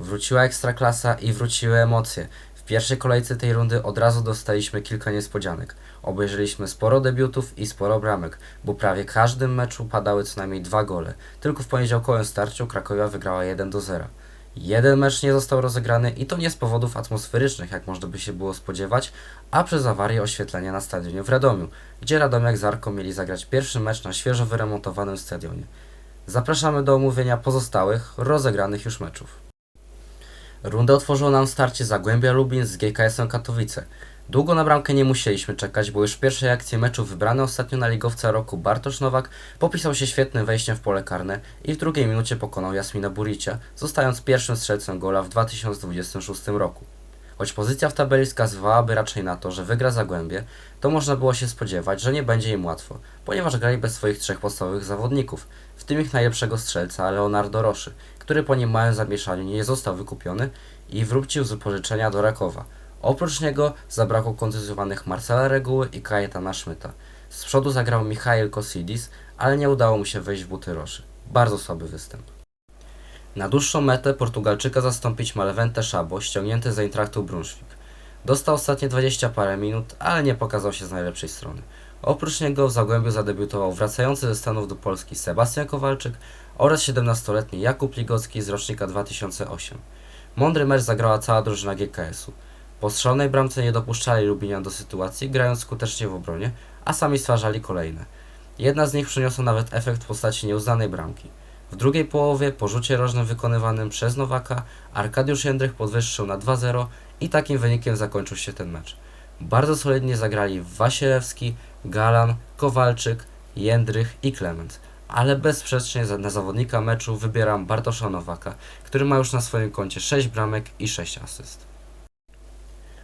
Wróciła ekstraklasa i wróciły emocje. W pierwszej kolejce tej rundy od razu dostaliśmy kilka niespodzianek. Obejrzeliśmy sporo debiutów i sporo bramek, bo prawie każdym meczu padały co najmniej dwa gole. Tylko w poniedziałkowym starciu Krakowia wygrała 1 do 0. Jeden mecz nie został rozegrany i to nie z powodów atmosferycznych, jak można by się było spodziewać, a przez awarię oświetlenia na stadionie w Radomiu, gdzie Radomiak z Arką mieli zagrać pierwszy mecz na świeżo wyremontowanym stadionie. Zapraszamy do omówienia pozostałych, rozegranych już meczów. Rundę otworzyło nam starcie Zagłębia Lubin z GKS-em Katowice. Długo na bramkę nie musieliśmy czekać, bo już w pierwszej akcji meczu wybrany ostatnio na ligowca roku Bartosz Nowak popisał się świetnym wejściem w pole karne i w drugiej minucie pokonał Jasmina Buricia, zostając pierwszym strzelcem gola w 2026 roku. Choć pozycja w tabeli wskazywałaby raczej na to, że wygra Zagłębie, to można było się spodziewać, że nie będzie im łatwo, ponieważ grali bez swoich trzech podstawowych zawodników, w tym ich najlepszego strzelca Leonardo Roszy, który po niemałym zamieszaniu nie został wykupiony i wrócił z wypożyczenia do Rakowa. Oprócz niego zabrakło kontuzjowanych Marcela Reguły i Kajetana Szmyta. Z przodu zagrał Michael Kosidis, ale nie udało mu się wejść w buty Roszy. Bardzo słaby występ. Na dłuższą metę Portugalczyka zastąpić ma Szabo, ściągnięty z Eintrachtu Brunswick. Dostał ostatnie 20 parę minut, ale nie pokazał się z najlepszej strony. Oprócz niego w Zagłębiu zadebiutował wracający ze Stanów do Polski Sebastian Kowalczyk oraz 17-letni Jakub Ligocki z rocznika 2008. Mądry mecz zagrała cała drużyna GKS-u. Po strzelonej bramce nie dopuszczali Lubinian do sytuacji, grając skutecznie w obronie, a sami stwarzali kolejne. Jedna z nich przyniosła nawet efekt w postaci nieuznanej bramki. W drugiej połowie, po rzucie rożnym wykonywanym przez Nowaka, Arkadiusz Jędrych podwyższył na 2-0 i takim wynikiem zakończył się ten mecz. Bardzo solidnie zagrali Wasielewski, Galan, Kowalczyk, Jędrych i Klement. Ale bezsprzecznie na zawodnika meczu wybieram Bartosza Nowaka, który ma już na swoim koncie 6 bramek i 6 asyst.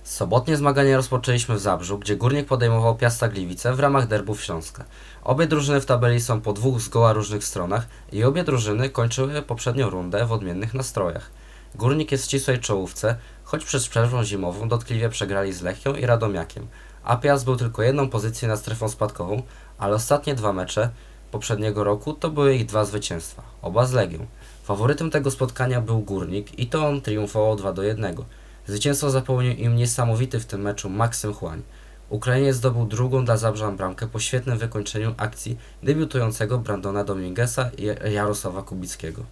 Sobotnie zmagania rozpoczęliśmy w Zabrzu, gdzie Górnik podejmował Piasta Gliwice w ramach derbów Śląska. Obie drużyny w tabeli są po dwóch zgoła różnych stronach i obie drużyny kończyły poprzednią rundę w odmiennych nastrojach. Górnik jest w ścisłej czołówce, choć przed przerwą zimową dotkliwie przegrali z Lechią i Radomiakiem, a Piast był tylko jedną pozycję nad strefą spadkową, ale ostatnie dwa mecze poprzedniego roku to były ich dwa zwycięstwa, oba z Legią. Faworytem tego spotkania był Górnik i to on triumfował 2 do 1. Zwycięstwo zapełnił im niesamowity w tym meczu Maksym Chłań. Ukrainiec zdobył drugą dla Zabrzan bramkę po świetnym wykończeniu akcji debiutującego Brandona Domingueza i Jarosława Kubickiego.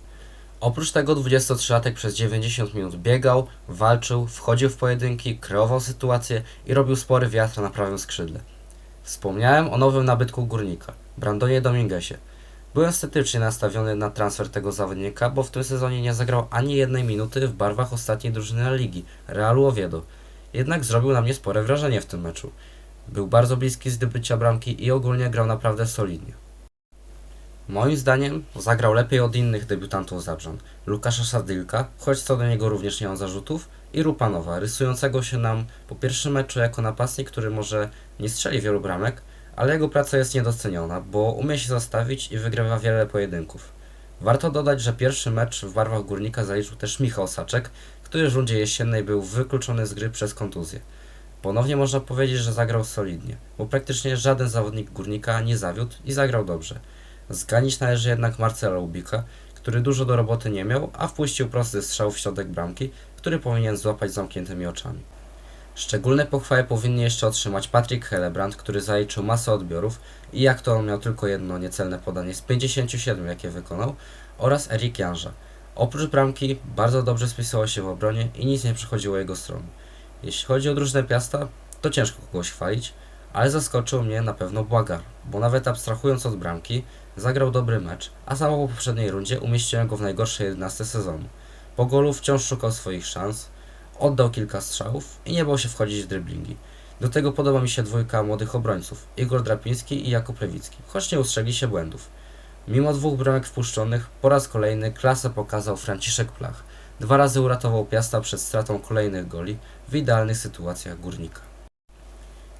Oprócz tego 23-latek przez 90 minut biegał, walczył, wchodził w pojedynki, kreował sytuacje i robił spory wiatr na prawym skrzydle. Wspomniałem o nowym nabytku górnika, Brandonie Dominguezie. Byłem sceptycznie nastawiony na transfer tego zawodnika, bo w tym sezonie nie zagrał ani jednej minuty w barwach ostatniej drużyny Ligi, Realu Oviedo. Jednak zrobił na mnie spore wrażenie w tym meczu. Był bardzo bliski zdobycia bramki i ogólnie grał naprawdę solidnie. Moim zdaniem zagrał lepiej od innych debiutantów Zabrzan. Łukasza Sadylka, choć co do niego również nie mam zarzutów, i Rupanowa, rysującego się nam po pierwszym meczu jako napastnik, który może nie strzeli wielu bramek, ale jego praca jest niedoceniona, bo umie się zastawić i wygrywa wiele pojedynków. Warto dodać, że pierwszy mecz w barwach Górnika zaliczył też Michał Saczek, który w rundzie jesiennej był wykluczony z gry przez kontuzję. Ponownie można powiedzieć, że zagrał solidnie, bo praktycznie żaden zawodnik Górnika nie zawiódł i zagrał dobrze. Zganić należy jednak Marcela Ubika, który dużo do roboty nie miał, a wpuścił prosty strzał w środek bramki, który powinien złapać zamkniętymi oczami. Szczególne pochwały powinni jeszcze otrzymać Patrick Hellebrand, który zaliczył masę odbiorów i jak to on miał tylko jedno niecelne podanie z 57, jakie wykonał, oraz Erik Janża. Oprócz bramki bardzo dobrze spisało się w obronie i nic nie przychodziło jego stroną. Jeśli chodzi o drużynę Piasta, to ciężko kogoś chwalić, ale zaskoczył mnie na pewno Błagar, bo nawet abstrahując od bramki, zagrał dobry mecz, a samo po poprzedniej rundzie umieściłem go w najgorszej 11 sezonu. Po golu wciąż szukał swoich szans, oddał kilka strzałów i nie bał się wchodzić w driblingi. Do tego podoba mi się dwójka młodych obrońców, Igor Drapiński i Jakub Lewicki, choć nie ustrzegli się błędów. Mimo dwóch bramek wpuszczonych, po raz kolejny klasę pokazał Franciszek Plach. Dwa razy uratował Piasta przed stratą kolejnych goli w idealnych sytuacjach górnika.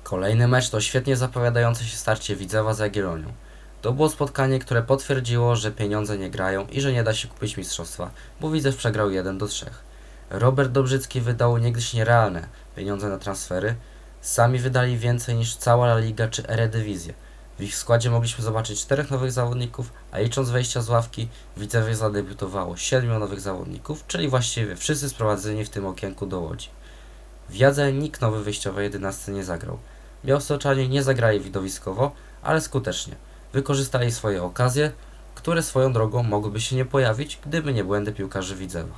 Kolejny mecz to świetnie zapowiadające się starcie Widzewa z Jagiellonią. To było spotkanie, które potwierdziło, że pieniądze nie grają i że nie da się kupić mistrzostwa, bo Widzew przegrał 1 do 3. Robert Dobrzycki wydał niegdyś nierealne pieniądze na transfery. Sami wydali więcej niż cała La Liga czy Eredivisie. W ich składzie mogliśmy zobaczyć czterech nowych zawodników, a licząc wejścia z ławki, Widzewie zadebiutowało siedmiu nowych zawodników, czyli właściwie wszyscy sprowadzeni w tym okienku do Łodzi. W Jadze nikt nowy wyjściowej jedenastce nie zagrał. Białostoczanie nie zagrali widowiskowo, ale skutecznie. Wykorzystali swoje okazje, które swoją drogą mogłyby się nie pojawić, gdyby nie błędy piłkarzy Widzewa.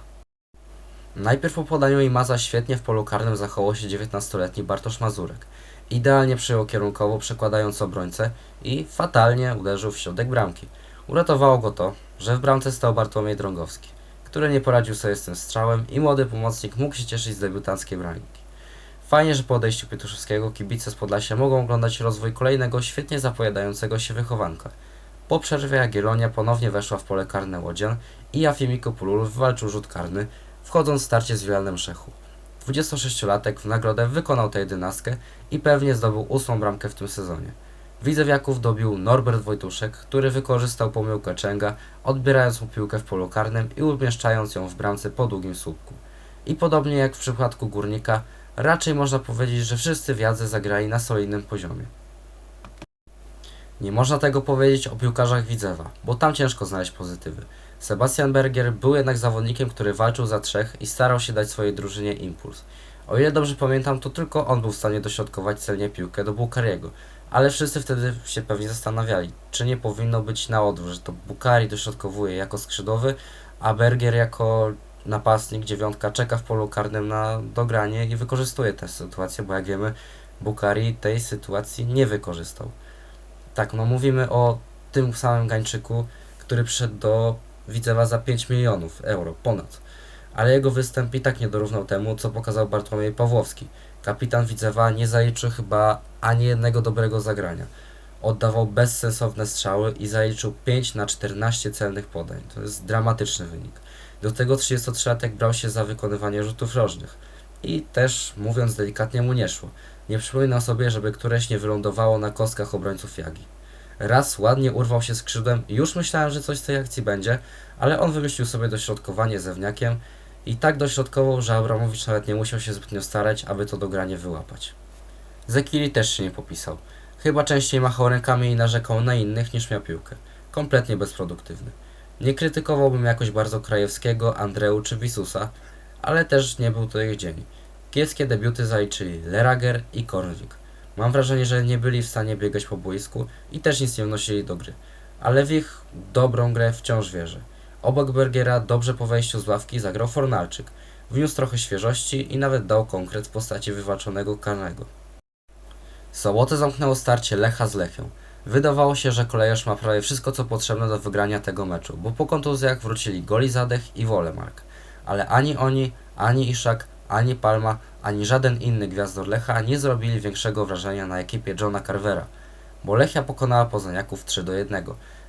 Najpierw po podaniu Imaza świetnie w polu karnym zachował się 19-letni Bartosz Mazurek. Idealnie przyjął kierunkowo, przekładając obrońcę i fatalnie uderzył w środek bramki. Uratowało go to, że w bramce stał Bartłomiej Drągowski, który nie poradził sobie z tym strzałem i młody pomocnik mógł się cieszyć z debiutanckiej bramki. Fajnie, że po odejściu Pietuszewskiego kibice z Podlasia mogą oglądać rozwój kolejnego świetnie zapowiadającego się wychowanka. Po przerwie Jagiellonia ponownie weszła w pole karne Łodzian i Jafimiko Pulul wywalczył rzut karny, wchodząc w starcie z Wielnem Szechu. 26-latek w nagrodę wykonał tę jedenastkę i pewnie zdobył ósmą bramkę w tym sezonie. Widzewiaków dobił Norbert Wojtuszek, który wykorzystał pomyłkę Częga, odbierając mu piłkę w polu karnym i umieszczając ją w bramce po długim słupku. I podobnie jak w przypadku Górnika, raczej można powiedzieć, że wszyscy w Jadze zagrali na solidnym poziomie. Nie można tego powiedzieć o piłkarzach Widzewa, bo tam ciężko znaleźć pozytywy. Sebastian Berger był jednak zawodnikiem, który walczył za trzech i starał się dać swojej drużynie impuls. O ile dobrze pamiętam, to tylko on był w stanie dośrodkować celnie piłkę do Bukariego, ale wszyscy wtedy się pewnie zastanawiali, czy nie powinno być na odwrót, że to Bukari dośrodkowuje jako skrzydłowy, a Berger jako napastnik, dziewiątka czeka w polu karnym na dogranie i wykorzystuje tę sytuację, bo jak wiemy, Bukari tej sytuacji nie wykorzystał. Tak, no mówimy o tym samym Gańczyku, który przyszedł do Widzewa za 5 milionów euro, ponad. Ale jego występ i tak nie dorównał temu, co pokazał Bartłomiej Pawłowski. Kapitan Widzewa nie zaliczył chyba ani jednego dobrego zagrania. Oddawał bezsensowne strzały i zaliczył 5 na 14 celnych podań. To jest dramatyczny wynik. Do tego 33-latek brał się za wykonywanie rzutów rożnych. I też, mówiąc delikatnie, mu nie szło. Nie przypominam sobie, żeby któreś nie wylądowało na kostkach obrońców Jagi. Raz ładnie urwał się skrzydłem i już myślałem, że coś z tej akcji będzie, ale on wymyślił sobie dośrodkowanie zewniakiem i tak dośrodkował, że Abramowicz nawet nie musiał się zbytnio starać, aby to dogranie wyłapać. Zekiri też się nie popisał. Chyba częściej machał rękami i narzekał na innych niż miał piłkę. Kompletnie bezproduktywny. Nie krytykowałbym jakoś bardzo Krajewskiego, Andreu czy Wisusa, ale też nie był to ich dzień. Kiepskie debiuty zaliczyli Lerager i Kornwik. Mam wrażenie, że nie byli w stanie biegać po boisku i też nic nie wnosili do gry. Ale w ich dobrą grę wciąż wierzę. Obok Bergera dobrze po wejściu z ławki zagrał Fornalczyk. Wniósł trochę świeżości i nawet dał konkret w postaci wywalczonego karnego. Sobotę zamknęło starcie Lecha z Lechią. Wydawało się, że kolejarz ma prawie wszystko co potrzebne do wygrania tego meczu, bo po kontuzjach wrócili Goli Zadech i Wolemark. Ale ani oni, ani Iszak, ani Palma, ani żaden inny gwiazdor Lecha nie zrobili większego wrażenia na ekipie Johna Carvera, bo Lechia pokonała Poznaniaków 3 do 1.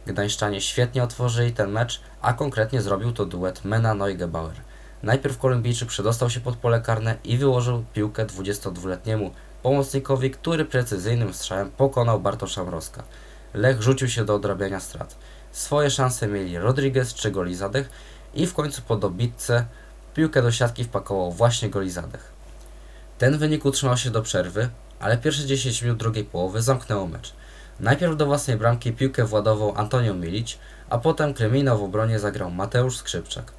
Gdańszczanie świetnie otworzyli ten mecz, a konkretnie zrobił to duet Mena Neugebauer. Najpierw Kolumbijczyk przedostał się pod pole karne i wyłożył piłkę 22-letniemu pomocnikowi, który precyzyjnym strzałem pokonał Bartosza Mrozka. Lech rzucił się do odrabiania strat. Swoje szanse mieli Rodriguez czy Golizadech i w końcu po dobitce piłkę do siatki wpakował właśnie Golizadech. Ten wynik utrzymał się do przerwy, ale pierwsze 10 minut drugiej połowy zamknęło mecz. Najpierw do własnej bramki piłkę władował Antonio Milic, a potem kryminał w obronie zagrał Mateusz Skrzypczak.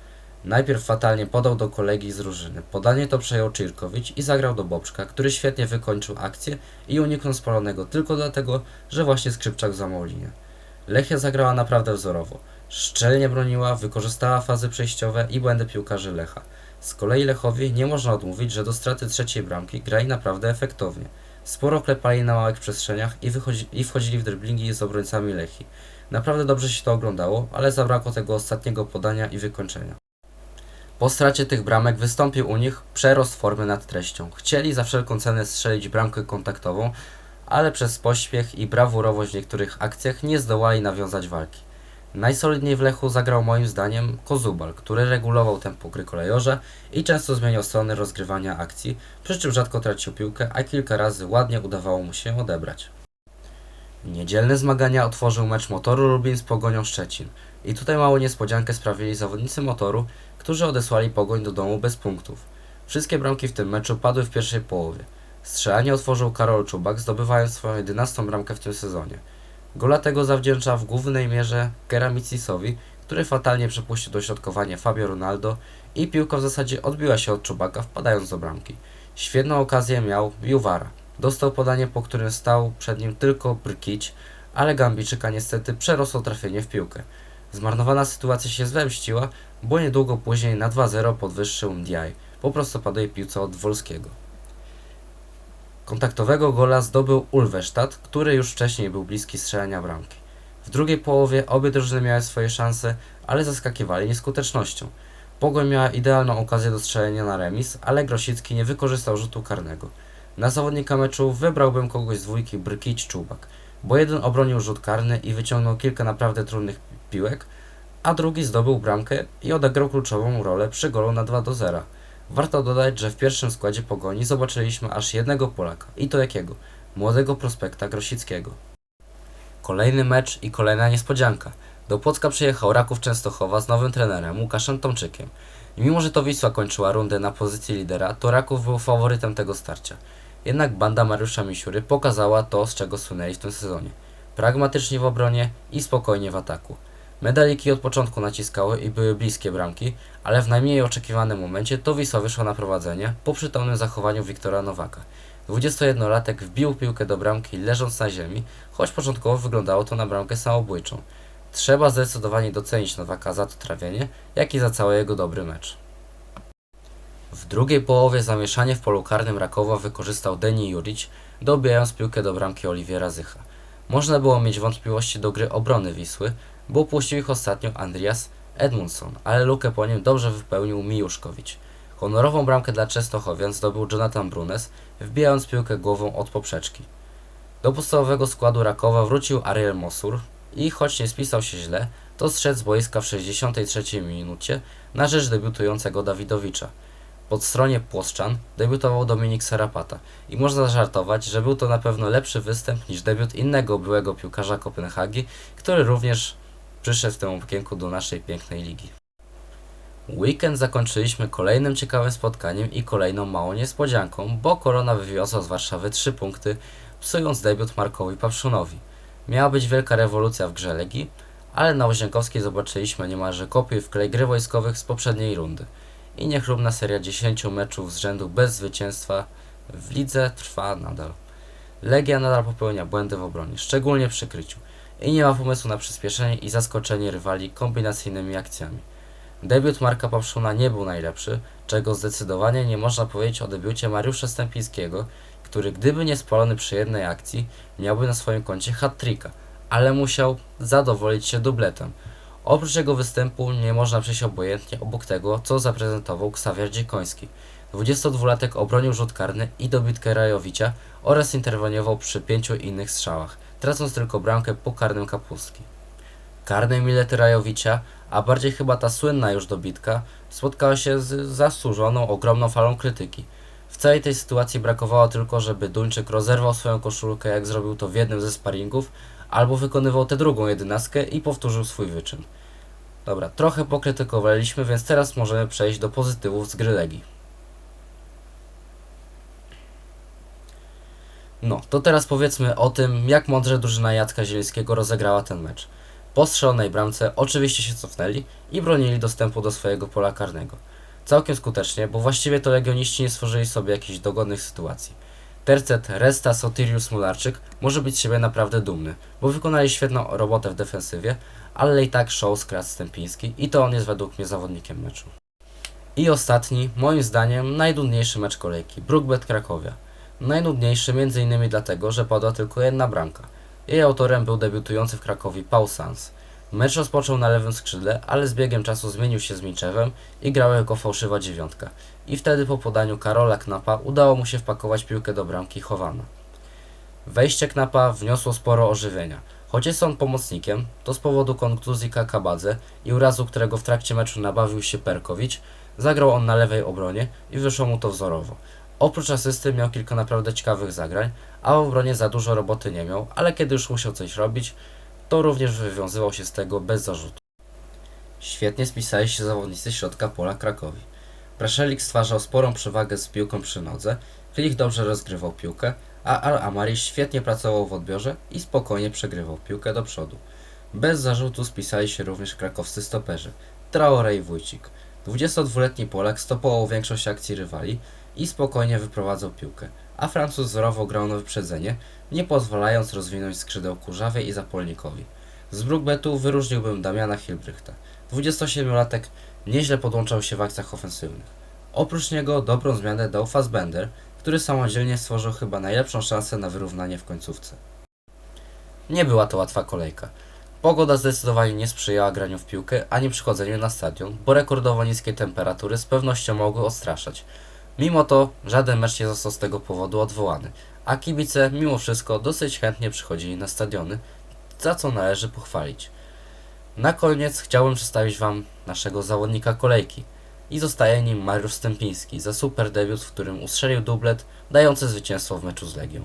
Najpierw fatalnie podał do kolegi z drużyny. Podanie to przejął Czirkowicz i zagrał do Bobczka, który świetnie wykończył akcję i uniknął spalonego tylko dlatego, że właśnie Skrzypczak zamał linię. Lechia zagrała naprawdę wzorowo. Szczelnie broniła, wykorzystała fazy przejściowe i błędy piłkarzy Lecha. Z kolei Lechowi nie można odmówić, że do straty trzeciej bramki grali naprawdę efektownie. Sporo klepali na małych przestrzeniach i, i wchodzili w driblingi z obrońcami Lechi. Naprawdę dobrze się to oglądało, ale zabrakło tego ostatniego podania i wykończenia. Po stracie tych bramek wystąpił u nich przerost formy nad treścią. Chcieli za wszelką cenę strzelić bramkę kontaktową, ale przez pośpiech i brawurowość w niektórych akcjach nie zdołali nawiązać walki. Najsolidniej w Lechu zagrał moim zdaniem Kozubal, który regulował tempo gry kolejorza i często zmieniał stronę rozgrywania akcji, przy czym rzadko tracił piłkę, a kilka razy ładnie udawało mu się odebrać. Niedzielne zmagania otworzył mecz Motoru Lublin z Pogonią Szczecin. I tutaj małą niespodziankę sprawili zawodnicy Motoru, którzy odesłali Pogoń do domu bez punktów. Wszystkie bramki w tym meczu padły w pierwszej połowie. Strzelanie otworzył Karol Czubak, zdobywając swoją 11 bramkę w tym sezonie. Gola tego zawdzięcza w głównej mierze Keramicisowi, który fatalnie przepuścił dośrodkowanie Fabio Ronaldo i piłka w zasadzie odbiła się od Czubaka wpadając do bramki. Świetną okazję miał Juwara. Dostał podanie, po którym stał przed nim tylko Brkić, ale Gambijczyka niestety przerosło trafienie w piłkę. Zmarnowana sytuacja się zwemściła, bo niedługo później na 2-0 podwyższył Ndiaye po prostopadłej piłce od Wolskiego. Kontaktowego gola zdobył Ulwesztat, który już wcześniej był bliski strzelania bramki. W drugiej połowie obie drużyny miały swoje szanse, ale zaskakiwali nieskutecznością. Pogoń miała idealną okazję do strzelenia na remis, ale Grosicki nie wykorzystał rzutu karnego. Na zawodnika meczu wybrałbym kogoś z dwójki Brkić-Czubak, bo jeden obronił rzut karny i wyciągnął kilka naprawdę trudnych piłek, a drugi zdobył bramkę i odegrał kluczową rolę przy golu na 2 do 0. Warto dodać, że w pierwszym składzie Pogoni zobaczyliśmy aż jednego Polaka. I to jakiego? Młodego prospekta Grosickiego. Kolejny mecz i kolejna niespodzianka. Do Płocka przyjechał Raków Częstochowa z nowym trenerem Łukaszem Tomczykiem. Mimo, że to Wisła kończyła rundę na pozycji lidera, to Raków był faworytem tego starcia. Jednak banda Mariusza Misiury pokazała to, z czego słynęli w tym sezonie. Pragmatycznie w obronie i spokojnie w ataku. Medaliki od początku naciskały i były bliskie bramki, ale w najmniej oczekiwanym momencie to Wisła wyszła na prowadzenie po przytomnym zachowaniu Wiktora Nowaka. 21-latek wbił piłkę do bramki leżąc na ziemi, choć początkowo wyglądało to na bramkę samobójczą. Trzeba zdecydowanie docenić Nowaka za to trawienie, jak i za cały jego dobry mecz. W drugiej połowie zamieszanie w polu karnym Rakowa wykorzystał Deni Juric, dobijając piłkę do bramki Oliwiera Zycha. Można było mieć wątpliwości do gry obrony Wisły, bo puścił ich ostatnio Andreas Edmundson, ale lukę po nim dobrze wypełnił Mijuszkowicz. Honorową bramkę dla Częstochowian zdobył Jonathan Brunes, wbijając piłkę głową od poprzeczki. Do podstawowego składu Rakowa wrócił Ariel Mosur i choć nie spisał się źle, to zszedł z boiska w 63 minucie na rzecz debiutującego Dawidowicza. Pod stronie Płoszczan debiutował Dominik Sarapata i można żartować, że był to na pewno lepszy występ niż debiut innego byłego piłkarza Kopenhagi, który również przyszedł w tym okienku do naszej pięknej ligi. Weekend zakończyliśmy kolejnym ciekawym spotkaniem i kolejną małą niespodzianką, bo Korona wywiozła z Warszawy 3 punkty, psując debiut Markowi Papszunowi. Miała być wielka rewolucja w grze Legii, ale na Łazinkowskiej zobaczyliśmy niemalże kopię w klej gry wojskowych z poprzedniej rundy. I niechlubna seria 10 meczów z rzędu bez zwycięstwa w lidze trwa nadal. Legia nadal popełnia błędy w obronie, szczególnie przy kryciu i nie ma pomysłu na przyspieszenie i zaskoczenie rywali kombinacyjnymi akcjami. Debiut Marka Papszuna nie był najlepszy, czego zdecydowanie nie można powiedzieć o debiucie Mariusza Stępińskiego, który gdyby nie spalony przy jednej akcji, miałby na swoim koncie hat-tricka, ale musiał zadowolić się dubletem. Oprócz jego występu nie można przejść obojętnie obok tego, co zaprezentował Ksawier Dziekoński. 22-latek obronił rzut karny i dobitkę Rajowicza oraz interweniował przy pięciu innych strzałach, tracąc tylko bramkę po karnym kapustki. Karne milety Rajowicza, a bardziej chyba ta słynna już dobitka, spotkała się z zasłużoną ogromną falą krytyki. W całej tej sytuacji brakowało tylko, żeby Duńczyk rozerwał swoją koszulkę, jak zrobił to w jednym ze sparingów, albo wykonywał tę drugą jedenastkę i powtórzył swój wyczyn. Dobra, trochę pokrytykowaliśmy, więc teraz możemy przejść do pozytywów z gry Legii. No, to teraz powiedzmy o tym, jak mądrze drużyna Jacka Zielińskiego rozegrała ten mecz. Po strzelonej bramce oczywiście się cofnęli i bronili dostępu do swojego pola karnego. Całkiem skutecznie, bo właściwie to legioniści nie stworzyli sobie jakichś dogodnych sytuacji. Tercet Resta Sotirius Mularczyk może być siebie naprawdę dumny, bo wykonali świetną robotę w defensywie, ale i tak show skradł Stępiński i to on jest według mnie zawodnikiem meczu. I ostatni, moim zdaniem, najdudniejszy mecz kolejki, Brookbet Krakowia. Najnudniejszy m.in. dlatego, że padła tylko jedna bramka. Jej autorem był debiutujący w Krakowie Paul Sans. Mecz rozpoczął na lewym skrzydle, ale z biegiem czasu zmienił się z Minczewem i grał jako fałszywa dziewiątka. I wtedy po podaniu Karola Knapa udało mu się wpakować piłkę do bramki Chowana. Wejście Knapa wniosło sporo ożywienia. Choć jest on pomocnikiem, to z powodu kontuzji Kakabadze i urazu, którego w trakcie meczu nabawił się Perkowicz, zagrał on na lewej obronie i wyszło mu to wzorowo. Oprócz asysty miał kilka naprawdę ciekawych zagrań, a w obronie za dużo roboty nie miał, ale kiedy już musiał coś robić, to również wywiązywał się z tego bez zarzutu. Świetnie spisali się zawodnicy środka pola Krakowi. Praszelik stwarzał sporą przewagę z piłką przy nodze, Klich dobrze rozgrywał piłkę, a Al Amari świetnie pracował w odbiorze i spokojnie przegrywał piłkę do przodu. Bez zarzutu spisali się również krakowscy stoperzy Traore i Wójcik. 22-letni Polak stopował większość akcji rywali i spokojnie wyprowadzał piłkę, a Francuz wzorowo grał na wyprzedzenie, nie pozwalając rozwinąć skrzydeł Kurzawie i Zapolnikowi. Z Brookbetu wyróżniłbym Damiana Hilbrychta. 27-latek nieźle podłączał się w akcjach ofensywnych. Oprócz niego dobrą zmianę dał Fassbender, który samodzielnie stworzył chyba najlepszą szansę na wyrównanie w końcówce. Nie była to łatwa kolejka. Pogoda zdecydowanie nie sprzyjała graniu w piłkę ani przychodzeniu na stadion, bo rekordowo niskie temperatury z pewnością mogły odstraszać. Mimo to żaden mecz nie został z tego powodu odwołany, a kibice mimo wszystko dosyć chętnie przychodzili na stadiony, za co należy pochwalić. Na koniec chciałbym przedstawić Wam naszego zawodnika kolejki i zostaje nim Mariusz Stępiński za super debiut, w którym ustrzelił dublet dający zwycięstwo w meczu z Legią.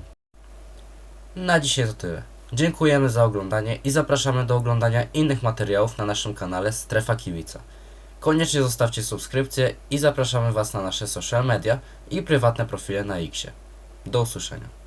Na dzisiaj to tyle. Dziękujemy za oglądanie i zapraszamy do oglądania innych materiałów na naszym kanale Strefa Kibica. Koniecznie zostawcie subskrypcję i zapraszamy Was na nasze social media i prywatne profile na Xie. Do usłyszenia.